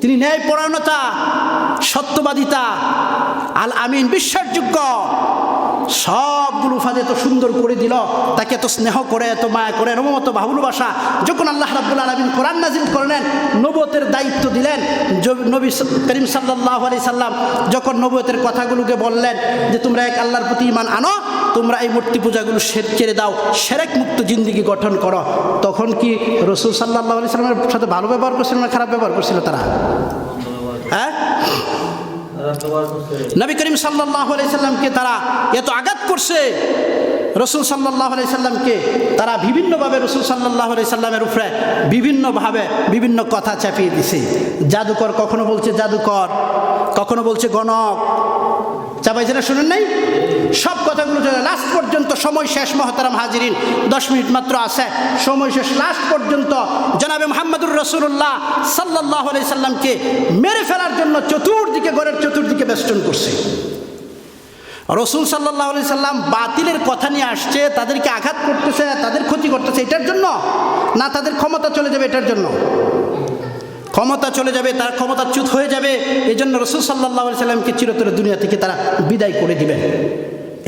তিনি ন্যায়পরায়ণতা সত্যবাদিতা আল আমিন বিশ্বাসযোগ্য। সবগুলো ফাঁদে এত সুন্দর করে দিল। তাকে এত স্নেহ করে, এত মায়া করে রমত ভাবুলবাসা যখন আল্লাহ রাবুল আলমিন কোরআন নাজিল করলেন নবতের দায়িত্ব দিলেন নবী করিম সাল্লাহ আলি সাল্লাম যখন নবতের কথাগুলোকে বললেন যে, তোমরা এক আল্লাহর প্রতি ইমান আনো, তোমরা এই মূর্তি পূজাগুলো ছেড়ে দাও, সেরেক মুক্ত জিন্দিগি গঠন করো। তখন কি রসুল সাল্লাহ আলি সাল্লামের সাথে ভালো ব্যবহার করছিল না খারাপ ব্যবহার করছিল তারা? হ্যাঁ? নবী করিম সাল্লাহ আলাইসাল্লামকে তারা এত আঘাত করছে। রসুল সাল্লাহ সাল্লামকে তারা বিভিন্নভাবে রসুল সাল্লাহ সাল্লামের উপরে বিভিন্নভাবে বিভিন্ন কথা চাপিয়ে দিছে। জাদুকর কখনো বলছে জাদুকর, কখনো বলছে গণক চাপাইছে না, শুনেন নাই? সব কথাগুলো লাস্ট পর্যন্ত সময় শেষ, মহতারাম হাজিরিন। দশ মিনিট মাত্র আছে। সময় শেষ লাস্ট পর্যন্ত জনাবে মোহাম্মদুর রসুল্লাহ সাল্লাহ সাল্লামকে মেরে ফেলার জন্য চতুর্দিকে, ঘরের চতুর্দিকে বেষ্টন করছে। রসুল সাল্লাহ আলি সাল্লাম বাতিলের কথা নিয়ে আসছে, তাদেরকে আঘাত করতেছে, তাদের ক্ষতি করতেছে, এটার জন্য? না, তাদের ক্ষমতা চলে যাবে, এটার জন্য? ক্ষমতা চলে যাবে, তার ক্ষমতা চ্যুত হয়ে যাবে এই জন্য রসুল সাল্লাহ সাল্লামকে চিরতরে দুনিয়া থেকে তারা বিদায় করে দিবেন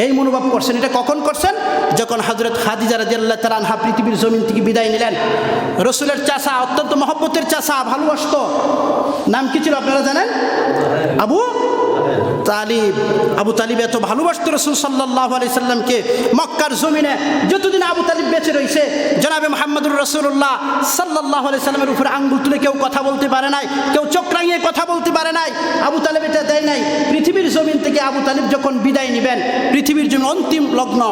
এই মনোভাব করছেন, এটা কখন করছেন? যখন হাজরত খাদিজা রাজিয়াল্লাহ তালা আনহা পৃথিবীর জমিন থেকে বিদায় নিলেন। রসুলের চাষা অত্যন্ত মহব্বতের চাষা ভালোবাসত। নাম কি ছিল আপনারা জানেন? আবু তালিব, আবু তালিব এত ভালোবাসত রসুল সাল্লাহ আলি সাল্লামকে মক্কার জমিনে। যতদিন আবু তালিব বেঁচে রয়েছে জনাবে মোহাম্মদুর রসুল্লাহ সাল্লাহ আলি সাল্লামের উপরে আঙ্গুল তুলে কেউ কথা বলতে পারে নাই, কেউ চোখ রাঙিয়ে কথা বলতে পারে নাই। আবু তালিব এটা দেয় নাই। জমিন থেকে আবু তালিব যখন বিদায় নেবেন, পৃথিবীর জন্য অন্তিম লগ্ন,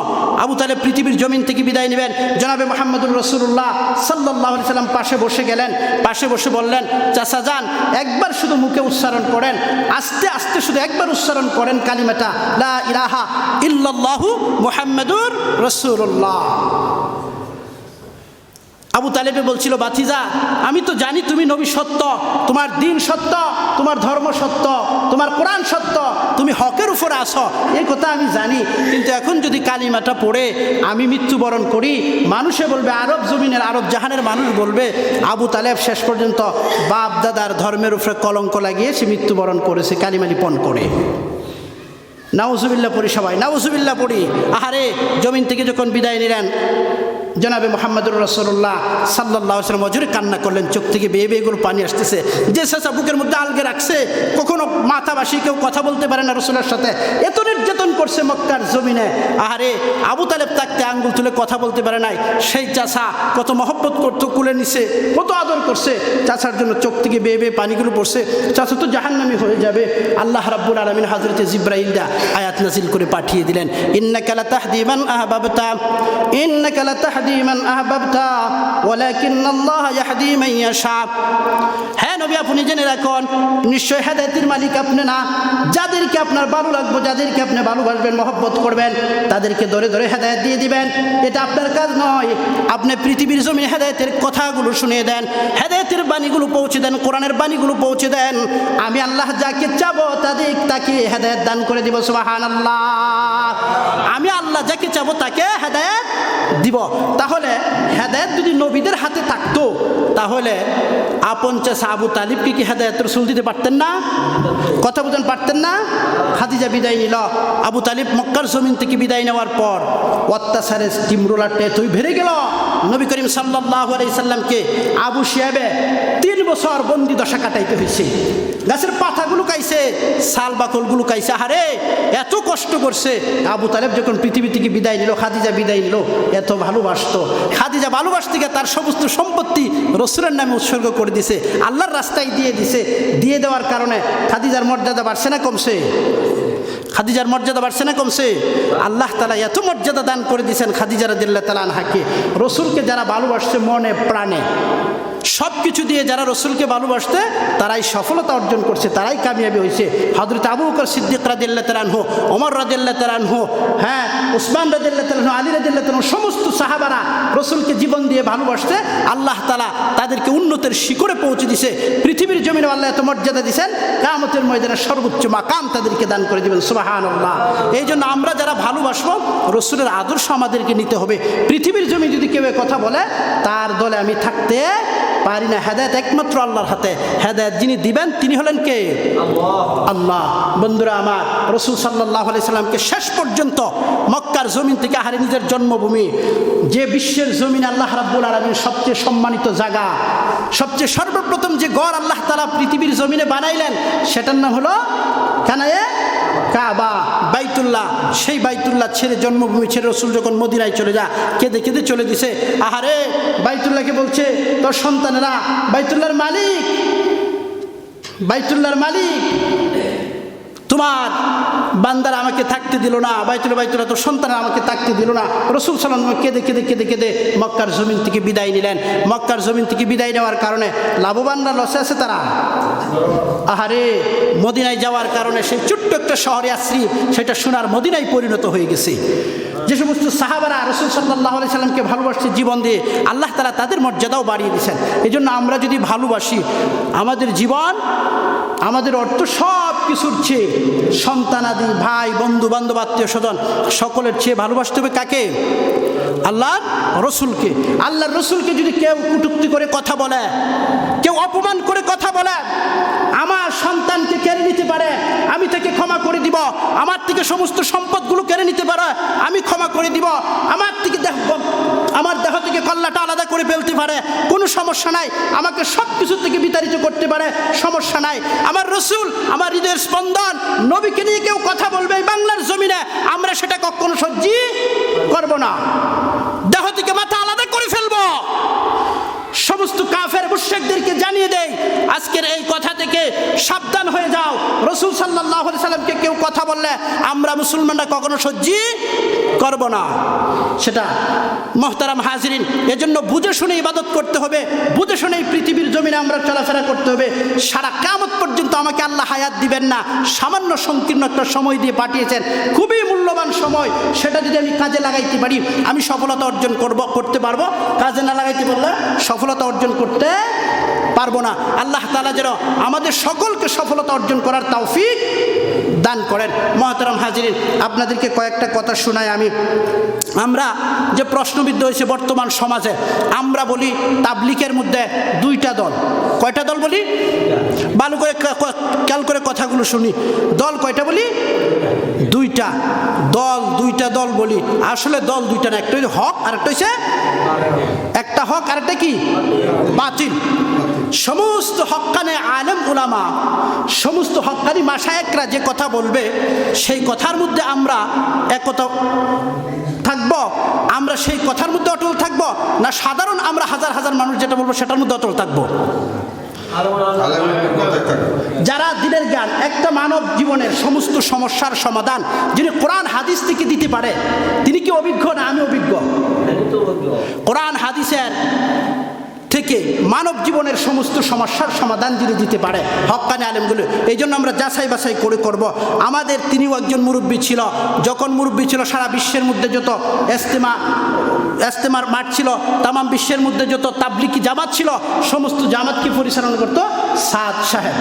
আবু তালেব পৃথিবীর জমিন থেকে বিদায় নেবেন, জনাবে মোহাম্মদুর রসুল্লাহ সাল্লাহ সাল্লাম পাশে বসে গেলেন, পাশে বসে বললেন, চাচা যান, একবার শুধু মুখে উচ্চারণ করেন, আস্তে আস্তে শুধু একবার উচ্চারণ করেন কালিমাটা, লা ইলাহা ইল্লাল্লাহু মুহাম্মাদুর রসুল্লাহ আবু তালেবে বলছিল, বাতিজা, আমি তো জানি তুমি নবী সত্য, তোমার দিন সত্য, তোমার ধর্ম সত্য, তোমার কোরআন সত্য, তুমি হকের উপরে আসো এই কথা আমি জানি, কিন্তু এখন যদি কালিমাটা পড়ে, আমি মৃত্যুবরণ করি, মানুষে বলবে, আরব জমিনের, আরব জাহানের মানুষ বলবে, আবু তালেব শেষ পর্যন্ত বাপ দাদার ধর্মের উপরে কলঙ্ক লাগিয়ে সে মৃত্যুবরণ করেছে, কালিমা লিপন করে। নাউজুবিল্লা পড়ি সবাই নাউজুবিল্লা পড়ি। আহারে, জমিন থেকে যখন বিদায় নিলেন জনাবে মোহাম্মদুর রসল্লাহ সাল্লাহ অজুরে কান্না করলেন, চোখ থেকে বেয়ে বেয়েগুলো পানি আসতেছে। যে শেষা বুকের মধ্যে আলগে রাখছে, কখনো মাথা বাসি কেউ কথা বলতে পারে না রসুলের সাথে। এত নির্যাতন করছে মক্কার জমিনে। আহারে, আবু তালেব তাকতে আঙ্গুল তুলে কথা বলতে পারে নাই। সেই চাষা কত মহব্বত করতো, কুলে নিছে, কত আদর করছে। চাষার জন্য চোখ থেকে বেয়ে বেয়ে পানিগুলো পড়ছে। চাষা তো জাহান্নামি হয়ে যাবে। আল্লাহ রাব্বুল আলমিন হাজরতে জিব্রাইলদা আয়াত নাজিল করে পাঠিয়ে দিলেন ইন্নাকালা তাহদিমান আহবাবতা ওয়ালাকিন আল্লাহ ইয়াহদি মান ইয়াশা। হ্যাঁ নবী, আপনি জেনে রাখুন, নিশ্চয় হেদায়েতের মালিক আপনি না। যাদেরকে আপনার ভালো লাগবে, যাদেরকে আপনি ভালোবাসবেন, মহব্বত করবেন, তাদেরকে ধরে ধরে হেদায়েত দিয়ে দিবেন। এটা আপনার কাজ নয়। আপনি পৃথিবীর জমি হেদায়েতের কথাগুলো শুনিয়ে দেন, হেদায়েতের বাণীগুলো পৌঁছে দেন, কোরআনের বাণীগুলো পৌঁছে দেন। আমি আল্লাহ যাকে চাবো, তাদের তাকে হেদায়েত দান করে দিব সুবাহান আমি আল্লাহ যাকে চাবো, তাকে হেদায়েত দিব। তাহলে হেদায়ত যদি নবীদের হাতে থাকতো, তাহলে আপন চাষা আবু তালিবকে কি হেদায়ত রসুল দিতে পারতেন না? কথা বুঝেন পারতেন না? হাদিজা বিদায় নিল। আবু তালিব মক্কার জমিন থেকে বিদায় নেওয়ার পর অত্যাচারের স্টিমরোলার তুই ভেড়ে গেল। নবী করিম সাল্লাহ আলাইসাল্লামকে আবু শিয়াবে বছর বন্দি দশা কাটাইতে হয়েছে গাছের পাতাগুলো কাইছে, শাল বাকলগুলো কাইছে। আরে এত কষ্ট করছে। আবু তালেব যখন পৃথিবী থেকে বিদায় নিল, খাদিজা বিদায় নিল, এত ভালোবাসত। খাদিজা ভালোবাসতে গিয়ে তার সমস্ত সম্পত্তি রসুলের নামে উৎসর্গ করে দিছে, আল্লাহর রাস্তায় দিয়ে দিছে। দিয়ে দেওয়ার কারণে খাদিজার মর্যাদা বাড়ছে না কমছে? খাদিজার মর্যাদা বাড়ছে না কমছে? আল্লাহ তালা এত মর্যাদা দান করে দিয়েছেন খাদিজার দিল্লা তালা আনহাকে। রসুলকে যারা ভালোবাসছে মনে, প্রাণে। সব কিছু দিয়ে যারা রসুলকে ভালোবাসতে, তারাই সফলতা অর্জন করছে, তারাই কামিয়াবি হয়েছে। হজরত আবু বকর সিদ্দিক রাদিল্লা তালান হো ওমর রাদিল্লা তালান হো হ্যাঁ উসমান রাদিল্লা তালান হো আলী রাদিল্লা তালান সমস্ত সাহাবারা রসুলকে জীবন দিয়ে ভালোবাসতে আল্লাহ তালা তাদেরকে উন্নতের শিখরে পৌঁছে দিছে। পৃথিবীর জমিনে আল্লাহ এত মর্যাদা দিছেন কামতের ময়দানে সর্বোচ্চ মাকাম তাদেরকে দান করে দিবেন সুবাহান আল্লাহ এই জন্য আমরা যারা ভালোবাসবো, রসুলের আদর্শ আমাদেরকে নিতে হবে। পৃথিবীর জমি যদি কেউ কথা বলে, তার দলে আমি থাকতে পারি না। হেদায়ত একমাত্র আল্লাহর হাতে। হেদায়ত যিনি দিবেন তিনি হলেন কে? আল্লাহ। বন্ধুরা আমার রসুল সাল্লাহ আলি সাল্লামকে শেষ পর্যন্ত মক্কার জমিন থেকে আহারে নিজের জন্মভূমি যে বিশ্বের জমিন আল্লাহ রাব্বুল আলমীর সবচেয়ে সম্মানিত জায়গা সবচেয়ে সর্বপ্রথম যে গড় আল্লাহ তালা পৃথিবীর জমিনে বানাইলেন সেটার নাম হলো কানায়ে কাবা, বাইতুল্লাহ, সেই বাইতুল্লাহ ছেড়ে জন্মভূমি, ছেড়ে রসুল যখন মদিনায় চলে যা কেঁদে কেঁদে চলে দিছে। আহারে, বাইতুল্লাহকে বলছে, তোর সন্তানেরা, বাইতুল্লাহর মালিক বাইতুল্লাহর মালিক তোমার বান্দারা আমাকে থাকতে দিল না, বাইতুল বাইতুল তো সন্তান আমাকে থাকতে দিল না। রসুল সাল্লাম কেঁদে কেঁদে কেঁদে কেঁদে মক্কার জমিন থেকে বিদায় নিলেন। মক্কার জমিন থেকে বিদায় নেওয়ার কারণে লাভবানরা লসে আছে তারা। আহারে, মদিনায় যাওয়ার কারণে সেই ছোট্ট একটা শহরে আসছি সেটা সোনার মদিনায় পরিণত হয়ে গেছে। যে সমস্ত সাহাবারা রসুল সাল্লাহ আলি সাল্লামকে ভালোবাসছে জীবন দিয়ে আল্লাহ তালা তাদের মর্যাদাও বাড়িয়ে দিয়েছেন। এই আমরা যদি ভালোবাসি, আমাদের জীবন, আমাদের অর্থ সব কিছুর চেয়ে সন্তানাদি, ভাই, বন্ধু, বান্ধব আত্মীয় স্বজন সকলের চেয়ে ভালোবাসতে হবে কাকে? আল্লাহর রসুলকে আল্লাহ রসুলকে যদি কেউ কুটুক্তি করে কথা বলে, কেউ অপমান করে কথা বলে, আমার সন্তানকে কেড়ে নিতে পারে, আমি তাকে ক্ষমা করে দিব, আমার থেকে সমস্ত সম্পদগুলো কেড়ে নিতে পারে, আমি ক্ষমা করে দিব, আমার থেকে দেহ, আমার দেহ থেকে কল্লাটা আলাদা করে ফেলতে পারে, কোনো সমস্যা নাই, আমাকে সব কিছু থেকে বিতাড়িত করতে পারে, সমস্যা নাই। আমার রসুল, আমার হৃদয়ের স্পন্দন, নবীকে নিয়ে কেউ কথা বলবে বাংলার জমিনে, আমরা সেটা কখনো সহ্যি করব না দেহ থেকে মাথা আলাদা করে ফেলব সমস্ত কাফের মুশেকদেরকে জানিয়ে দেয় আজকের এই কথা থেকে সাবধান হয়ে যাও। রসুল সাল্লাহ সাল্লামকে কেউ কথা বললে, আমরা মুসলমানরা কখনো সহ্যি করব না। সেটা মহতারাম হাজিরিন, এজন্য বুঝে শুনে ইবাদত করতে হবে, বুঝে শুনে এই পৃথিবীর জমিনে আমরা চলাফেরা করতে হবে। সারা কামত পর্যন্ত আমাকে আল্লাহ হায়াত দিবেন না। সামান্য সংকীর্ণ একটা সময় দিয়ে পাঠিয়েছেন, খুবই মূল্যবান সময়, সেটা যদি আমি কাজে লাগাইতে পারি, আমি সফলতা অর্জন করব, করতে পারব। কাজে না লাগাইতে পারলে সফলতা অর্জন করতে পারব না। আল্লাহ তালা যেন আমাদের সকলকে সফলতা অর্জন করার তৌফিক দান করেন। মহতারাম হাজিরিন, আপনাদেরকে কয়েকটা কথা শোনাই আমি। আমরা যে প্রশ্নবিদ্ধ হয়েছে বর্তমান সমাজে, আমরা বলি তাবলিকের মধ্যে দুইটা দল। কয়টা দল বলি? ভালো করে খেয়াল করে কথাগুলো শুনি। দল কয়টা বলি? দুইটা। দল দুইটা দল বলি। আসলে দল দুইটা না, একটা হক আর একটা হচ্ছে একটা হক আর একটা কি? বাতিল। সমস্ত হক্কানে আলেম উলামা, সমস্ত হক্কানি মাসায়করা যে কথা বলবে, সেই কথার মধ্যে আমরা একতা থাকব। আমরা সেই কথার মধ্যে অটল থাকব, না সাধারণ আমরা হাজার হাজার মানুষ যেটা বলব সেটার মধ্যে অটল থাকব। যারা দিনের জ্ঞান, একটা মানব জীবনের সমস্ত সমস্যার সমাধান যিনি কোরআন, হাদিস থেকে দিতে পারে, তিনি কি অভিজ্ঞ না আমি অভিজ্ঞ? কোরআন, হাদিসের থেকে মানব জীবনের সমস্ত সমস্যার সমাধান যিনি দিতে পারে, হকানি আলেমগুলো এই জন্য আমরা যাচাই বাছাই করে করব। আমাদের তিনিও একজন মুরব্বী ছিল, যখন মুরব্বী ছিল, সারা বিশ্বের মধ্যে যত এস্তেমা এস্তেমার মাঠ ছিল, তামাম বিশ্বের মধ্যে যত তাবলিকি জামাত ছিল, সমস্ত জামাতকে পরিচালনা করতো সাদ সাহেব।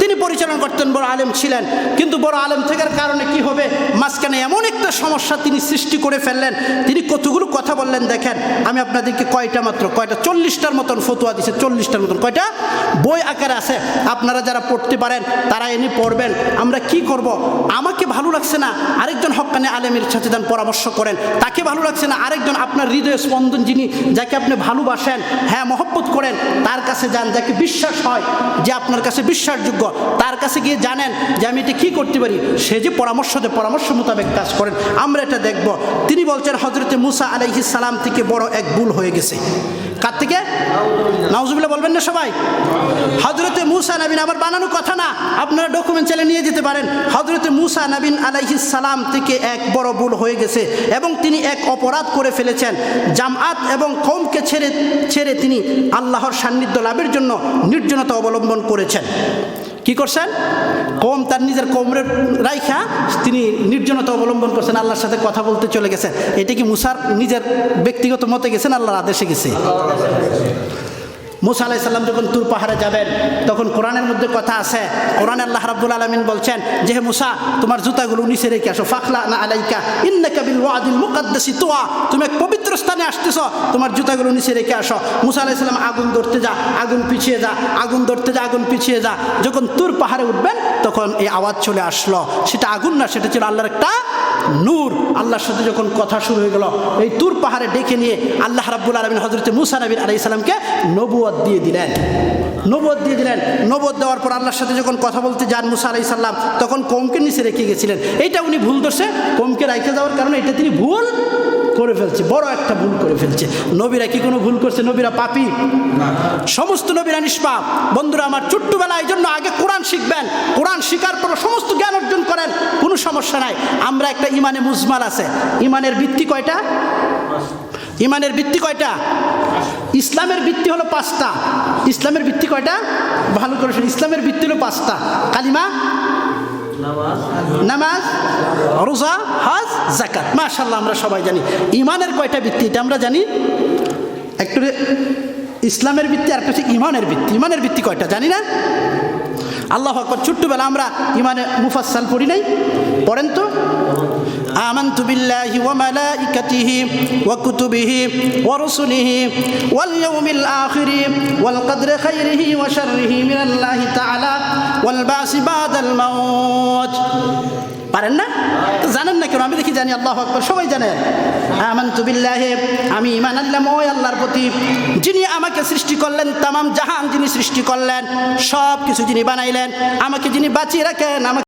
তিনি পরিচালনা করতেন বড় আলেম ছিলেন, কিন্তু বড় আলেম থাকার কারণে কি হবে? মাঝখানে এমন একটা সমস্যা তিনি সৃষ্টি করে ফেললেন। তিনি কতগুলো কথা বললেন দেখেন। আমি আপনাদেরকে কয়টা মাত্র, কয়টা? চল্লিশটার মতন ফতুয়া দিছে, চল্লিশটার মতন। কয়টা? বই আকারে আছে। আপনারা যারা পড়তে পারেন, তারা এনে পড়বেন। আমরা কি করব? আমাকে ভালো লাগছে না আরেকজন হকানে আলেমের সাথে যান পরামর্শ করেন। তাকে ভালো লাগছে না আরেকজন আপনার হৃদয় স্পন্দন যিনি, যাকে আপনি ভালোবাসেন হ্যাঁ মহব্বত করেন, তার কাছে যান, যাকে বিশ্বাস হয়। যে আপনার কাছে বিশ্বাসযোগ্য, তার কাছে গিয়ে জানেন যে আমি এটা কী করতে পারি। সে যে পরামর্শ দেয়, পরামর্শ মোতাবেক কাজ করেন। আমরা এটা দেখব। তিনি বলছেন হজরতে মুসা আলাইহিস সালাম থেকে বড় এক ভুল হয়ে গেছে। কার থেকে নাউজুবিল্লা বলবেন না সবাই? হজরতে মুসা নবীন আবার বানানো কথা না। আপনারা ডকুমেন্ট চালে নিয়ে যেতে পারেন। হজরতে মুসা নবীন সালাম থেকে এক বড় ভুল হয়ে গেছে এবং তিনি এক অপরাধ করে ফেলেছেন। জামাত এবং কমকে ছেড়ে ছেড়ে তিনি আল্লাহর সান্নিধ্য লাভের জন্য নির্জনতা অবলম্বন করেছেন। কি করছেন? কম তার নিজের কোমরের রাইখা তিনি নির্জনতা অবলম্বন করছেন, আল্লাহর সাথে কথা বলতে চলে গেছেন। এটা কি মুসার নিজের ব্যক্তিগত মতে গেছেন, আল্লাহর আদেশে গেছে? মুসা আলাই সাল্লাম যখন তুর পাহাড়ে যাবেন, তখন কোরআনের মধ্যে কথা আছে। কোরআন আল্লাহ রাব্বুল আলমিন বলছেন যে হে মুসা, তোমার জুতাগুলো নিচে রেখে আসো। ফাখলা না আলাইকা, ইন্নাকা বিল ওয়াদিল মুকাদ্দাসি তোয়া। তুমি এক পবিত্র স্থানে আসতেছ, তোমার জুতাগুলো নিচে রেখে আসো। মুসা আলাই সাল্লাম আগুন ধরতে যা, আগুন পিছিয়ে যা, আগুন ধরতে যা, আগুন পিছিয়ে যা। যখন তুর পাহাড়ে উঠবেন, তখন এই আওয়াজ চলে আসলো। সেটা আগুন না, সেটা ছিল আল্লাহর একটা নূর। আল্লাহর সাথে যখন কথা শুরু হয়ে গেল, এই তুর পাহাড়ে ডেকে নিয়ে আল্লাহ রাব্বুল আলমিন হজরত মুসা নবীর আলাই সালামকে নবুয়ত দিয়ে দিলেন। নবদ দিয়ে দিলেন। নবুয়ত দেওয়ার পর আল্লাহর সাথে যখন কথা বলতে যান মুসা আলাই সাল্লাম তখন কমকে নিচে রেখে গেছিলেন। এইটা উনি ভুল ধরছে। কমকে রেখে যাওয়ার কারণে এটা তিনি ভুল করে ফেলছে। বড় একটা ভুল করে ফেলছে। নবীরা কি কোনো ভুল করছে? নবীরা পাপি। সমস্ত নবীরা নিষ্পাপ। বন্ধুরা আমার ছোট্টবেলায় এই জন্য আগে কোরআন শিখবেন। কোরআন শিকার পর সমস্ত জ্ঞান অর্জন করেন। কোনো সমস্যা নাই। আমরা একটা ইমানে মুজমাল আছে। ইমানের ভিত্তি কয়টা? ইমানের ভিত্তি কয়টা? ইসলামের ভিত্তি হলো পাঁচটা। ইসলামের ভিত্তি কয়টা? ভালো করে শুনুন, ইসলামের ভিত্তি হলো পাঁচটা। কালিমা? নামাজ? রোজা? হাজ? জাকাত মাশাল্লাহ আমরা সবাই জানি। ইমানের কয়টা ভিত্তি? এটা আমরা জানি। একটু ইসলামের ভিত্তি আর একটা ইমানের ভিত্তি। ইমানের ভিত্তি কয়টা? জানি না? আল্লাহ আকবর। ছোট্টবেলা আমরা ইমানে মুফাসাল পড়ি নাই। পড়েন তো? آمنت بالله وملائكته وكتبه ورسله واليوم الآخر والقدر خيره وشره من الله تعالى والبعث بعد الموت পারেন না তো জানেন না কেন আমি দেখি জানি আল্লাহ আকবর সবাই জানেন আমান্তু বিল্লাহে আমি ইমান আল্লাহ ওই আল্লাহর প্রতি যিনি আমাকে সৃষ্টি করলেন তামাম জাহান যিনি সৃষ্টি করলেন সব কিছু যিনি বানাইলেন আমাকে যিনি বাঁচিয়ে রাখেন আমাকে